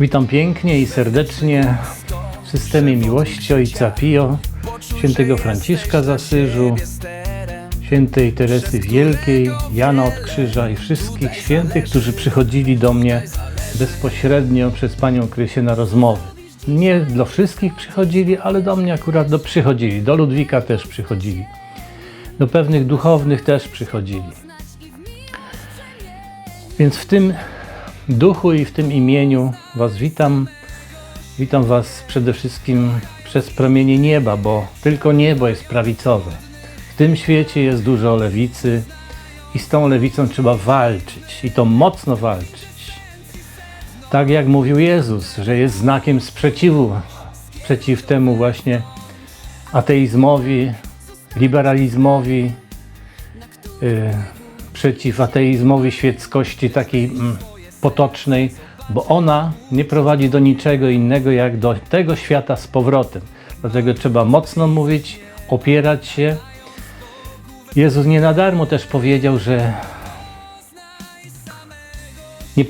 Witam pięknie i serdecznie w systemie miłości Ojca Pio, świętego Franciszka z Asyżu, świętej Teresy Wielkiej, Jana od Krzyża i wszystkich świętych, którzy przychodzili do mnie bezpośrednio przez Panią Krysię na rozmowy. Nie do wszystkich przychodzili, ale do mnie akurat do przychodzili. Do Ludwika też przychodzili. Do pewnych duchownych też przychodzili. Więc w tym duchu i w tym imieniu Was witam. Witam Was przede wszystkim przez promienie nieba, bo tylko niebo jest prawicowe. W tym świecie jest dużo lewicy i z tą lewicą trzeba walczyć i to mocno walczyć. Tak jak mówił Jezus, że jest znakiem sprzeciwu przeciw temu właśnie ateizmowi, liberalizmowi, yy, przeciw ateizmowi świeckości takiej mm, potocznej, bo ona nie prowadzi do niczego innego jak do tego świata z powrotem. Dlatego trzeba mocno mówić, opierać się. Jezus nie na darmo też powiedział, że nie,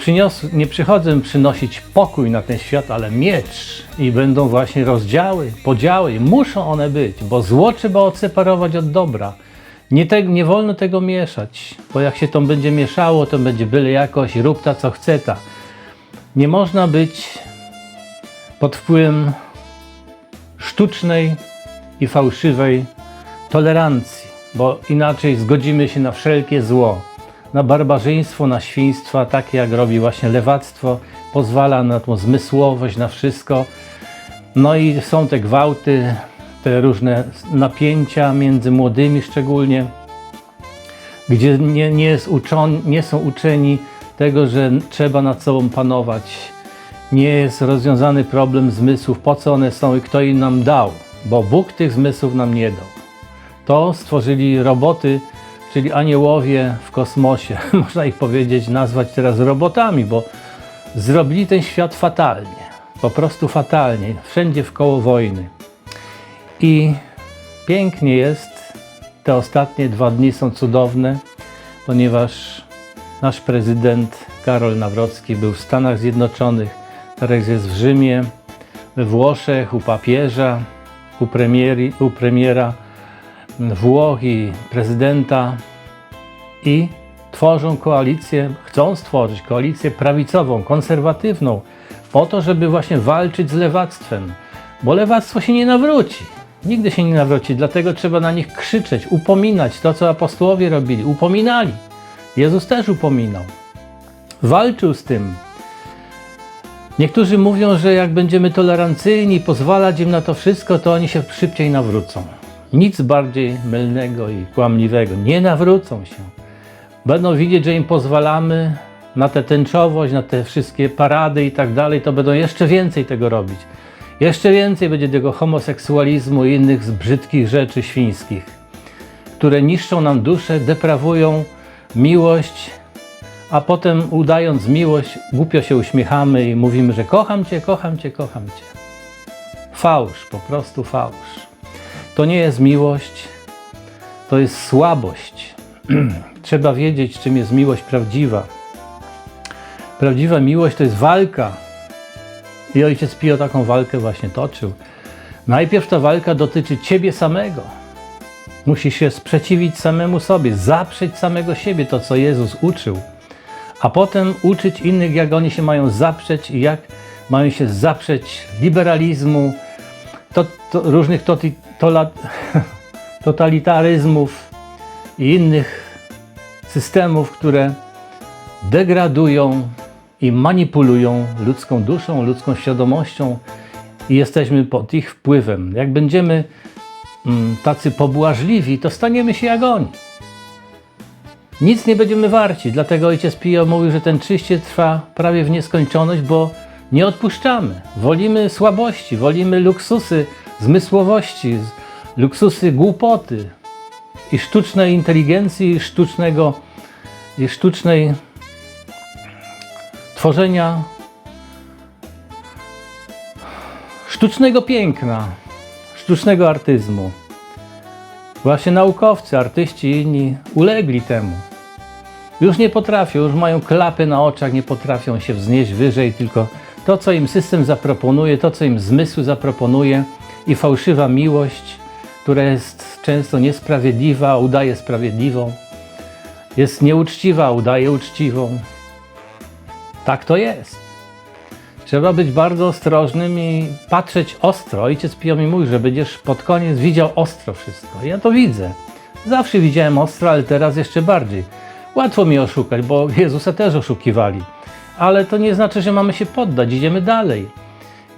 nie przychodzę przynosić pokój na ten świat, ale miecz. I będą właśnie rozdziały, podziały. Muszą one być, bo zło trzeba odseparować od dobra. Nie, te, nie wolno tego mieszać, bo jak się to będzie mieszało, to będzie byle jakoś, rób ta co chce ta. Nie można być pod wpływem sztucznej i fałszywej tolerancji, bo inaczej zgodzimy się na wszelkie zło, na barbarzyństwo, na świństwa, takie jak robi właśnie lewactwo, pozwala na tą zmysłowość, na wszystko. No i są te gwałty, te różne napięcia między młodymi szczególnie, gdzie nie, nie, jest uczon, nie są uczeni tego, że trzeba nad sobą panować. Nie jest rozwiązany problem zmysłów, po co one są i kto im nam dał, bo Bóg tych zmysłów nam nie dał. To stworzyli roboty, czyli aniołowie w kosmosie. Można ich powiedzieć, nazwać teraz robotami, bo zrobili ten świat fatalnie. Po prostu fatalnie. Wszędzie w koło wojny. I pięknie jest, te ostatnie dwa dni są cudowne, ponieważ nasz prezydent Karol Nawrocki był w Stanach Zjednoczonych, teraz jest w Rzymie, we Włoszech, u papieża, u, premieri, u premiera Włoch i prezydenta i tworzą koalicję, chcą stworzyć koalicję prawicową, konserwatywną, po to, żeby właśnie walczyć z lewactwem, bo lewactwo się nie nawróci. Nigdy się nie nawróci, dlatego trzeba na nich krzyczeć, upominać to, co apostołowie robili. Upominali. Jezus też upominał. Walczył z tym. Niektórzy mówią, że jak będziemy tolerancyjni, pozwalać im na to wszystko, to oni się szybciej nawrócą. Nic bardziej mylnego i kłamliwego. Nie nawrócą się. Będą widzieć, że im pozwalamy na tę tęczowość, na te wszystkie parady i tak dalej, to będą jeszcze więcej tego robić. Jeszcze więcej będzie tego homoseksualizmu i innych brzydkich rzeczy świńskich, które niszczą nam duszę, deprawują miłość, a potem udając miłość, głupio się uśmiechamy i mówimy, że kocham Cię, kocham Cię, kocham Cię. Fałsz, po prostu fałsz. To nie jest miłość, to jest słabość. Trzeba wiedzieć, czym jest miłość prawdziwa. Prawdziwa miłość to jest walka i ojciec Pio taką walkę właśnie toczył. Najpierw ta walka dotyczy ciebie samego. Musisz się sprzeciwić samemu sobie, zaprzeć samego siebie, to co Jezus uczył, a potem uczyć innych, jak oni się mają zaprzeć i jak mają się zaprzeć liberalizmu, to, to, różnych toti, tola, totalitaryzmów i innych systemów, które degradują i manipulują ludzką duszą, ludzką świadomością i jesteśmy pod ich wpływem. Jak będziemy tacy pobłażliwi, to staniemy się jak oni. Nic nie będziemy warci, dlatego ojciec Pio mówił, że ten czyście trwa prawie w nieskończoność, bo nie odpuszczamy. Wolimy słabości, wolimy luksusy zmysłowości, luksusy głupoty i sztucznej inteligencji, i sztucznego, i sztucznej tworzenia sztucznego piękna, sztucznego artyzmu. Właśnie naukowcy, artyści i inni ulegli temu. Już nie potrafią, już mają klapy na oczach, nie potrafią się wznieść wyżej, tylko To, co im system zaproponuje, to, co im zmysły zaproponuje i fałszywa miłość, która jest często niesprawiedliwa, udaje sprawiedliwą, jest nieuczciwa, udaje uczciwą. Tak to jest. Trzeba być bardzo ostrożnym i patrzeć ostro. Ojciec Pio mi mówi, że będziesz pod koniec widział ostro wszystko. Ja to widzę. Zawsze widziałem ostro, ale teraz jeszcze bardziej. Łatwo mi oszukać, bo Jezusa też oszukiwali. Ale to nie znaczy, że mamy się poddać. Idziemy dalej.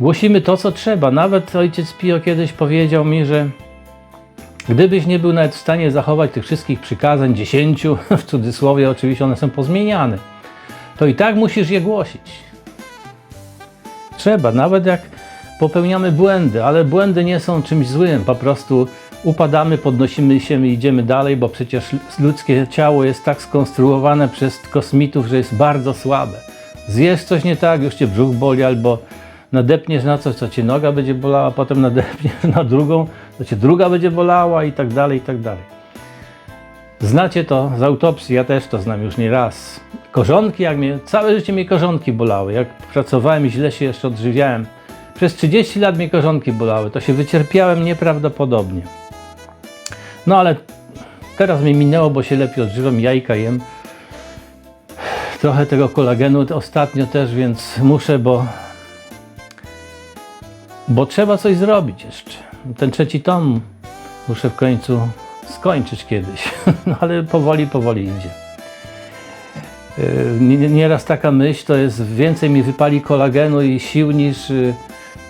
Głosimy to, co trzeba. Nawet ojciec Pio kiedyś powiedział mi, że gdybyś nie był nawet w stanie zachować tych wszystkich przykazań, dziesięciu, w cudzysłowie oczywiście one są pozmieniane, to i tak musisz je głosić. Trzeba, nawet jak popełniamy błędy, ale błędy nie są czymś złym, po prostu upadamy, podnosimy się i idziemy dalej, bo przecież ludzkie ciało jest tak skonstruowane przez kosmitów, że jest bardzo słabe. Zjesz coś nie tak, już cię brzuch boli, albo nadepniesz na coś, co cię noga będzie bolała, potem nadepniesz na drugą, to cię druga będzie bolała i tak dalej, i tak dalej. Znacie to z autopsji, ja też to znam już nie raz. Korzonki, jak mnie, całe życie mnie korzonki bolały. Jak pracowałem i źle się jeszcze odżywiałem, przez 30 lat mnie korzonki bolały. To się wycierpiałem nieprawdopodobnie. No ale teraz mi minęło, bo się lepiej odżywam, jajka jem. Trochę tego kolagenu ostatnio też, więc muszę, bo bo trzeba coś zrobić jeszcze. Ten trzeci tom muszę w końcu skończyć kiedyś, no ale powoli, powoli idzie. Nie- Nieraz taka myśl to jest więcej mi wypali kolagenu i sił niż yy,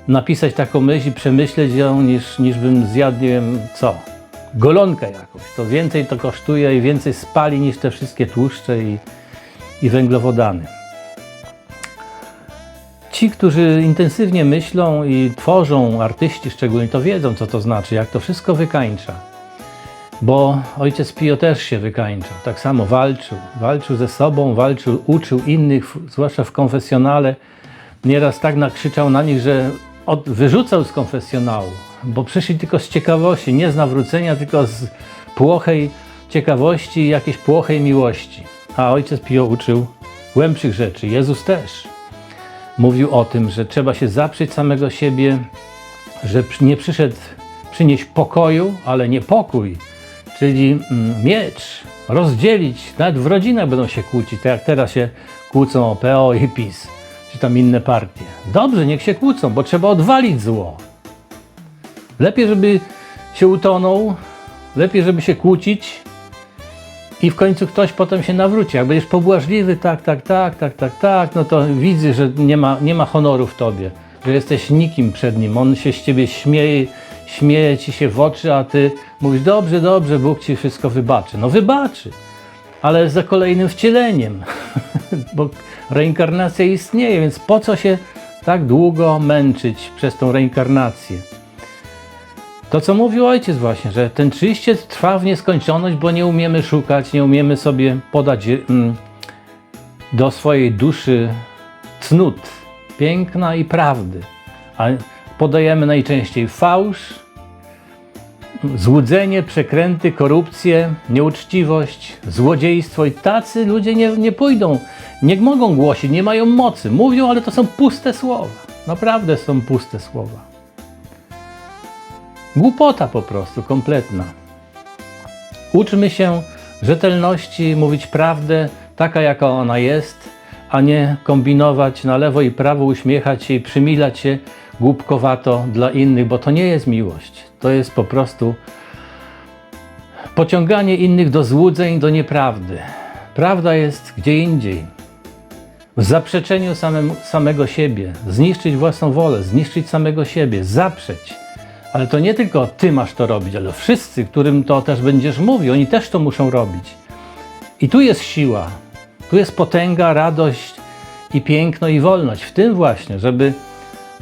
napisać taką myśl i przemyśleć ją, niż, niż bym zjadł nie wiem co. Golonkę jakąś. To więcej to kosztuje i więcej spali niż te wszystkie tłuszcze i, i węglowodany. Ci, którzy intensywnie myślą i tworzą, artyści szczególnie, to wiedzą, co to znaczy, jak to wszystko wykańcza. Bo ojciec Pio też się wykańczał, tak samo walczył. Walczył ze sobą, walczył, uczył innych, zwłaszcza w konfesjonale. Nieraz tak nakrzyczał na nich, że od, wyrzucał z konfesjonału, bo przyszli tylko z ciekawości, nie z nawrócenia, tylko z płochej ciekawości i jakiejś płochej miłości. A ojciec Pio uczył głębszych rzeczy. Jezus też mówił o tym, że trzeba się zaprzeć samego siebie, że nie przyszedł przynieść pokoju, ale nie pokój, czyli mm, miecz, rozdzielić, nawet w rodzinach będą się kłócić, tak jak teraz się kłócą o PO i PiS, czy tam inne partie. Dobrze, niech się kłócą, bo trzeba odwalić zło. Lepiej, żeby się utonął, lepiej, żeby się kłócić, i w końcu ktoś potem się nawróci. Jak będziesz pobłażliwy, tak, tak, tak, tak, tak, tak, no to widzę, że nie ma, nie ma honoru w tobie, że jesteś nikim przed nim. On się z ciebie śmieje, śmieje ci się w oczy, a ty mówisz, dobrze, dobrze, Bóg ci wszystko wybaczy. No wybaczy, ale za kolejnym wcieleniem, bo reinkarnacja istnieje, więc po co się tak długo męczyć przez tą reinkarnację? To, co mówił ojciec właśnie, że ten czyściec trwa w nieskończoność, bo nie umiemy szukać, nie umiemy sobie podać mm, do swojej duszy cnót, piękna i prawdy. A podajemy najczęściej fałsz, złudzenie, przekręty, korupcję, nieuczciwość, złodziejstwo i tacy ludzie nie, nie pójdą, nie mogą głosić, nie mają mocy. Mówią, ale to są puste słowa. Naprawdę są puste słowa. Głupota po prostu, kompletna. Uczmy się rzetelności, mówić prawdę taka, jaka ona jest, a nie kombinować na lewo i prawo, uśmiechać się i przymilać się głupkowato dla innych, bo to nie jest miłość. To jest po prostu pociąganie innych do złudzeń, do nieprawdy. Prawda jest gdzie indziej. W zaprzeczeniu samego siebie, zniszczyć własną wolę, zniszczyć samego siebie, zaprzeć. Ale to nie tylko ty masz to robić, ale wszyscy, którym to też będziesz mówił, oni też to muszą robić. I tu jest siła, tu jest potęga, radość i piękno i wolność. W tym właśnie, żeby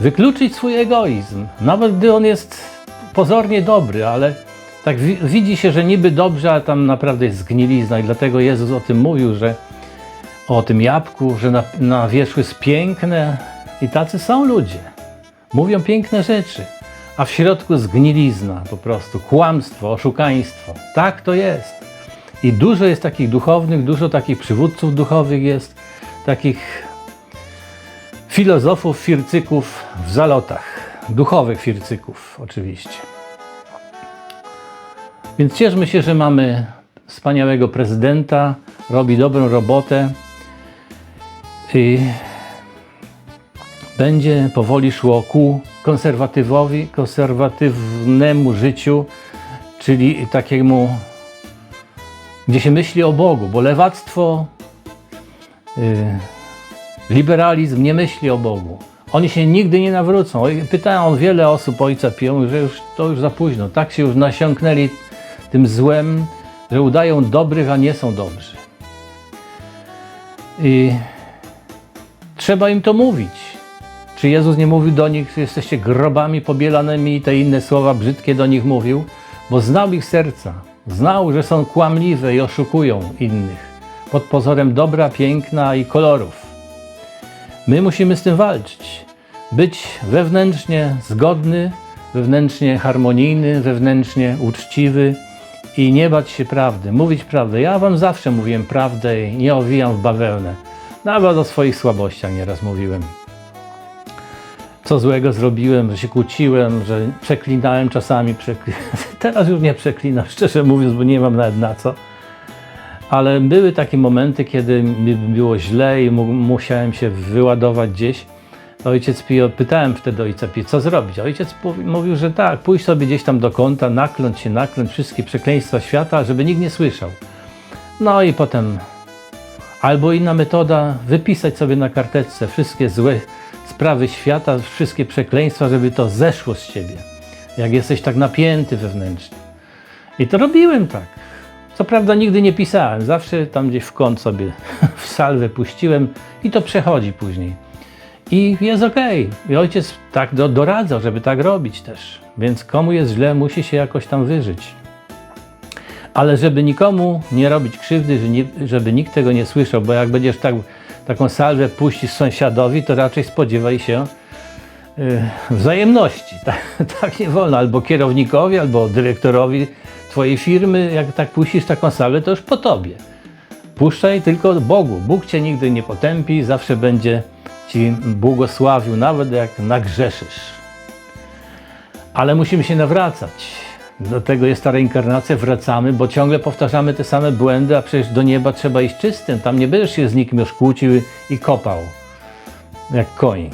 wykluczyć swój egoizm, nawet gdy on jest pozornie dobry, ale tak wi- widzi się, że niby dobrze, ale tam naprawdę jest zgnilizna i dlatego Jezus o tym mówił, że o tym jabłku, że na, na wierzchu jest piękne i tacy są ludzie. Mówią piękne rzeczy, a w środku zgnilizna po prostu, kłamstwo, oszukaństwo. Tak to jest. I dużo jest takich duchownych, dużo takich przywódców duchowych jest, takich filozofów, fircyków w zalotach. Duchowych fircyków, oczywiście. Więc cieszmy się, że mamy wspaniałego prezydenta, robi dobrą robotę i będzie powoli szło ku konserwatywowi, konserwatywnemu życiu, czyli takiemu, gdzie się myśli o Bogu, bo lewactwo, y, liberalizm nie myśli o Bogu. Oni się nigdy nie nawrócą. Pytałem wiele osób Ojca Pio, że już, to już za późno. Tak się już nasiąknęli tym złem, że udają dobrych, a nie są dobrzy. I trzeba im to mówić. Czy Jezus nie mówił do nich, że jesteście grobami pobielanymi i te inne słowa brzydkie do nich mówił? Bo znał ich serca. Znał, że są kłamliwe i oszukują innych pod pozorem dobra, piękna i kolorów. My musimy z tym walczyć. Być wewnętrznie zgodny, wewnętrznie harmonijny, wewnętrznie uczciwy i nie bać się prawdy, mówić prawdę. Ja wam zawsze mówiłem prawdę i nie owijam w bawełnę. Nawet o swoich słabościach nieraz mówiłem. Co złego zrobiłem, że się kłóciłem, że przeklinałem czasami. Teraz już nie przeklinam, szczerze mówiąc, bo nie mam nawet na co. Ale były takie momenty, kiedy mi było źle i mu- musiałem się wyładować gdzieś. Ojciec Pio, pytałem wtedy ojca Pio, co zrobić? Ojciec mówił, że tak, pójść sobie gdzieś tam do kąta, nakląć się, nakląć wszystkie przekleństwa świata, żeby nikt nie słyszał. No i potem albo inna metoda, wypisać sobie na karteczce wszystkie złe sprawy świata, wszystkie przekleństwa, żeby to zeszło z ciebie. Jak jesteś tak napięty wewnętrznie. I to robiłem tak. Co prawda nigdy nie pisałem, zawsze tam gdzieś w kąt sobie w salwę puściłem i to przechodzi później. I jest okej. I ojciec tak do, doradzał, żeby tak robić też. Więc komu jest źle, musi się jakoś tam wyżyć. Ale żeby nikomu nie robić krzywdy, żeby nikt tego nie słyszał, bo jak będziesz tak, taką salwę puścić sąsiadowi, to raczej spodziewaj się y, wzajemności. Tak, tak nie wolno. Albo kierownikowi, albo dyrektorowi twojej firmy, jak tak puścisz taką salwę, to już po tobie. Puszczaj tylko Bogu. Bóg cię nigdy nie potępi, zawsze będzie ci błogosławił, nawet jak nagrzeszysz. Ale musimy się nawracać. Do tego jest ta reinkarnacja, wracamy, bo ciągle powtarzamy te same błędy, a przecież do nieba trzeba iść czystym. Tam nie będziesz się z nikim już kłócił i kopał, jak koń.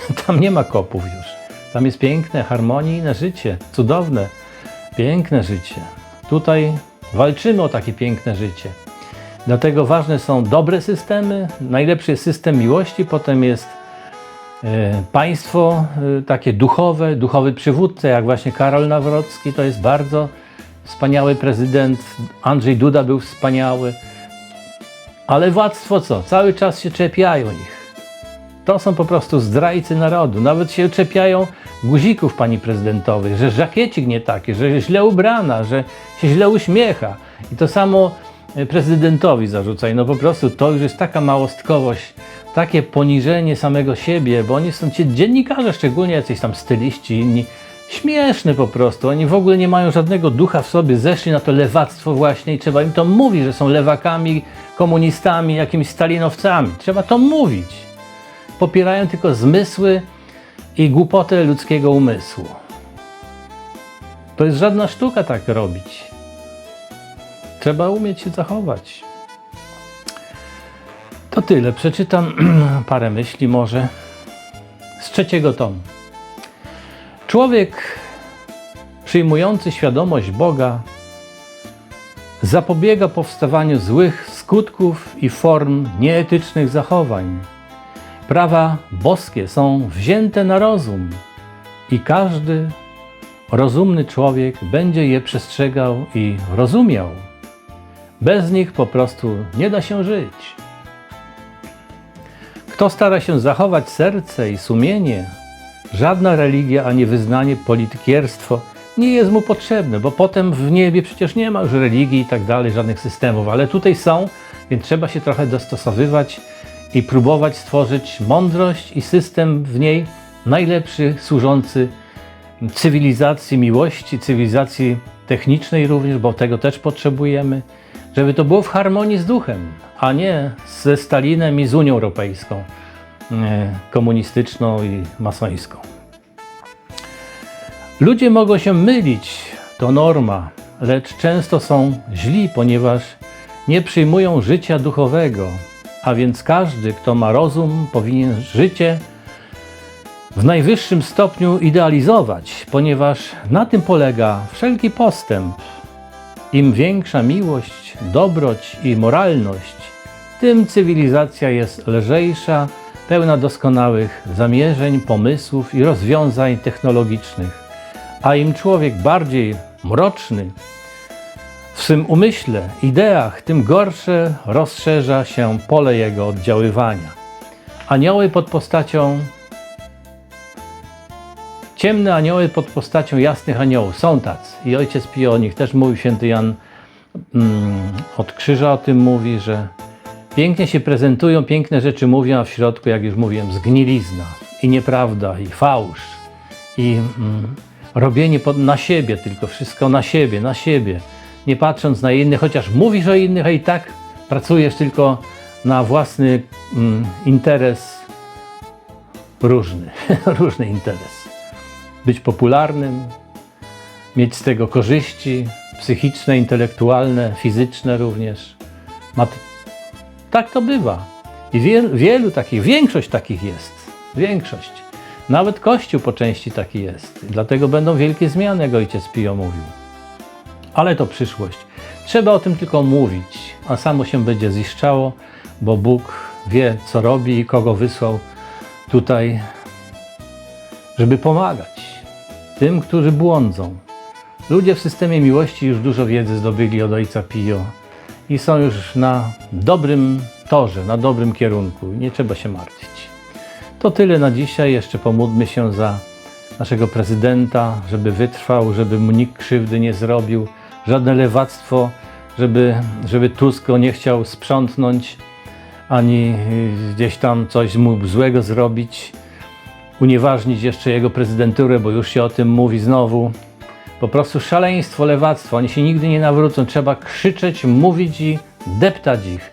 Tam nie ma kopów już. Tam jest piękne, harmonijne życie, cudowne, piękne życie. Tutaj walczymy o takie piękne życie. Dlatego ważne są dobre systemy. Najlepszy jest system miłości, potem jest e, państwo e, takie duchowe, duchowy przywódca, jak właśnie Karol Nawrocki, to jest bardzo wspaniały prezydent. Andrzej Duda był wspaniały. Ale władztwo co? Cały czas się czepiają ich. To są po prostu zdrajcy narodu. Nawet się czepiają guzików pani prezydentowej, że żakiecik nie taki, że źle ubrana, że się źle uśmiecha. I to samo e, prezydentowi zarzucają. No po prostu to już jest taka małostkowość, takie poniżenie samego siebie, bo oni są ci dziennikarze, szczególnie jacyś tam styliści, inni, śmieszne po prostu. Oni w ogóle nie mają żadnego ducha w sobie, zeszli na to lewactwo właśnie i trzeba im to mówić, że są lewakami, komunistami, jakimiś stalinowcami. Trzeba to mówić popierają tylko zmysły i głupotę ludzkiego umysłu. To jest żadna sztuka tak robić. Trzeba umieć się zachować. To tyle. Przeczytam parę myśli może z trzeciego tomu. Człowiek przyjmujący świadomość Boga zapobiega powstawaniu złych skutków i form nieetycznych zachowań. Prawa boskie są wzięte na rozum i każdy rozumny człowiek będzie je przestrzegał i rozumiał. Bez nich po prostu nie da się żyć. Kto stara się zachować serce i sumienie, żadna religia ani wyznanie politykierstwo nie jest mu potrzebne, bo potem w niebie przecież nie ma już religii i tak dalej, żadnych systemów, ale tutaj są, więc trzeba się trochę dostosowywać i próbować stworzyć mądrość i system w niej najlepszy, służący cywilizacji miłości, cywilizacji technicznej również, bo tego też potrzebujemy, żeby to było w harmonii z duchem, a nie ze Stalinem i z Unią Europejską. e, komunistyczną i masońską. Ludzie mogą się mylić, to norma, lecz często są źli, ponieważ nie przyjmują życia duchowego, a więc każdy, kto ma rozum, powinien życie w najwyższym stopniu idealizować, ponieważ na tym polega wszelki postęp. Im większa miłość, dobroć i moralność, tym cywilizacja jest lżejsza, pełna doskonałych zamierzeń, pomysłów i rozwiązań technologicznych. A im człowiek bardziej mroczny, w swym umyśle, ideach, tym gorsze rozszerza się pole jego oddziaływania. Anioły pod postacią Ciemne anioły pod postacią jasnych aniołów. Są tacy. I ojciec Pio o nich też mówił, święty Jan mm, od krzyża o tym mówi, że pięknie się prezentują, piękne rzeczy mówią, a w środku, jak już mówiłem, zgnilizna i nieprawda, i fałsz, i mm, robienie pod, na siebie tylko, wszystko na siebie, na siebie, nie patrząc na innych, chociaż mówisz o innych, a i tak pracujesz tylko na własny mm, interes różny, różny interes być popularnym, mieć z tego korzyści psychiczne, intelektualne, fizyczne również. Tak to bywa. I wielu, wielu takich, większość takich jest. Większość. Nawet Kościół po części taki jest. Dlatego będą wielkie zmiany, jak ojciec Pio mówił. Ale to przyszłość. Trzeba o tym tylko mówić, a samo się będzie ziszczało, bo Bóg wie, co robi i kogo wysłał tutaj, żeby pomagać tym, którzy błądzą. Ludzie w systemie miłości już dużo wiedzy zdobyli od Ojca Pio i są już na dobrym torze, na dobrym kierunku. Nie trzeba się martwić. To tyle na dzisiaj. Jeszcze pomódlmy się za naszego prezydenta, żeby wytrwał, żeby mu nikt krzywdy nie zrobił, żadne lewactwo, żeby, żeby Tusk go nie chciał sprzątnąć, ani gdzieś tam coś mu złego zrobić unieważnić jeszcze jego prezydenturę, bo już się o tym mówi znowu. Po prostu szaleństwo, lewactwo. Oni się nigdy nie nawrócą. Trzeba krzyczeć, mówić i deptać ich.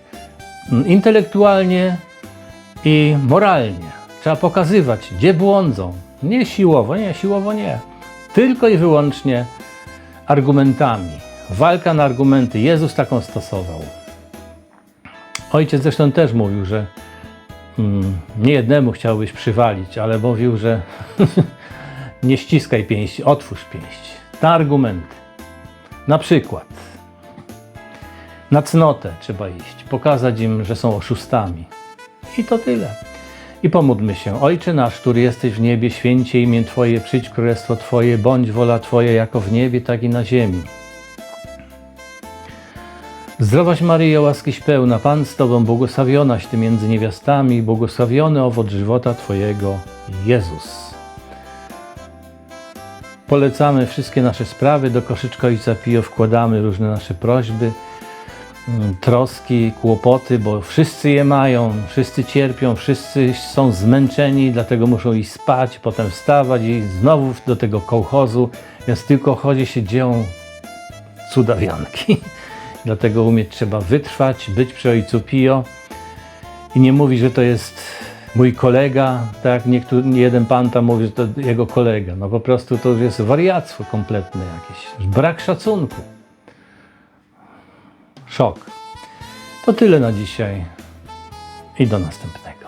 Mm, intelektualnie i moralnie. Trzeba pokazywać, gdzie błądzą. Nie siłowo, nie, siłowo nie. Tylko i wyłącznie argumentami. Walka na argumenty. Jezus taką stosował. Ojciec zresztą też mówił, że mm, nie jednemu chciałbyś przywalić, ale mówił, że nie ściskaj pięści, otwórz pięści. Na argumenty. Na przykład na cnotę trzeba iść, pokazać im, że są oszustami. I to tyle. I pomódlmy się. Ojcze nasz, który jesteś w niebie, święcie imię Twoje, przyjdź królestwo Twoje, bądź wola Twoja jako w niebie, tak i na ziemi. Zdrowaś Maryjo, łaskiś pełna, Pan z Tobą, błogosławionaś Ty między niewiastami, błogosławiony owoc żywota Twojego, Jezus. Polecamy wszystkie nasze sprawy, do koszyczka Ojca Pio wkładamy różne nasze prośby, troski, kłopoty, bo wszyscy je mają, wszyscy cierpią, wszyscy są zmęczeni, dlatego muszą iść spać, potem wstawać i znowu do tego kołchozu, więc w tym kołchozie się dzieją cudawianki. Dlatego umieć trzeba wytrwać, być przy ojcu Pio i nie mówi, że to jest mój kolega, tak niektóry, jeden pan tam mówi, że to jego kolega. No po prostu to już jest wariactwo kompletne jakieś, brak szacunku. Szok. To tyle na dzisiaj i do następnego.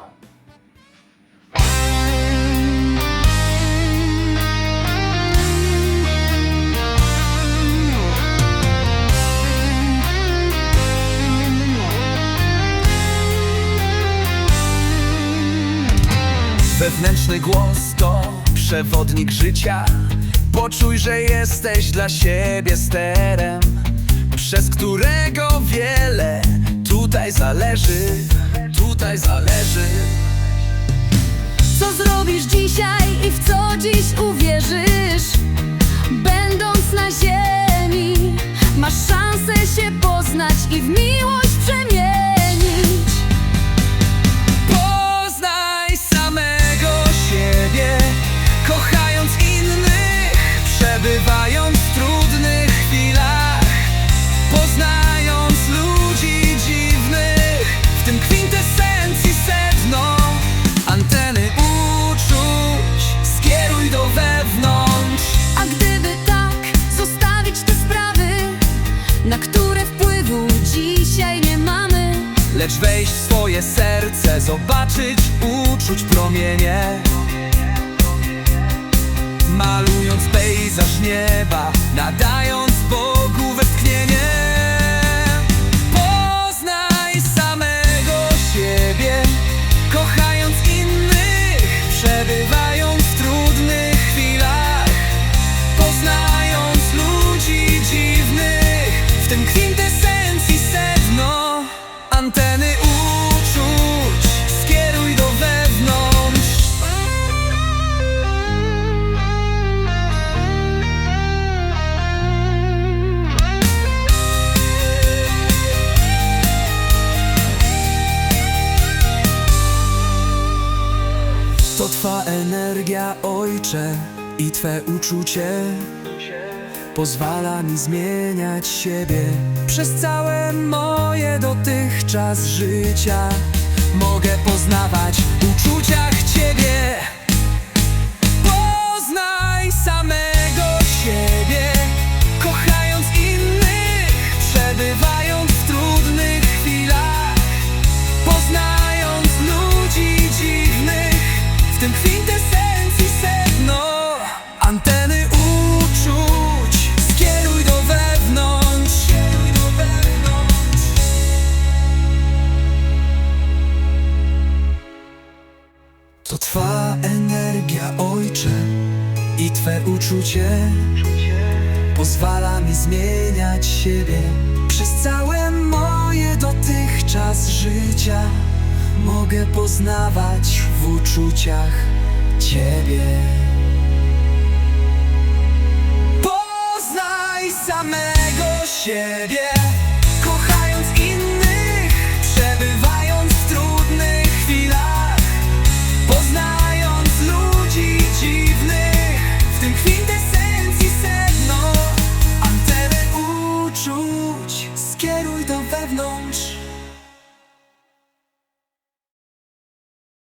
Wewnętrzny głos to przewodnik życia Poczuj, że jesteś dla siebie sterem Przez którego wiele tutaj zależy Tutaj zależy Co zrobisz dzisiaj i w co dziś uwierzysz? Będąc na ziemi, masz szansę się poznać i w miłość uczucie pozwala mi zmieniać siebie przez całe moje dotychczas życia. Mogę poznawać w uczuciach Ciebie. I Twe uczucie Pozwala mi zmieniać siebie. Przez całe moje dotychczas życia Mogę poznawać w uczuciach Ciebie. Poznaj samego siebie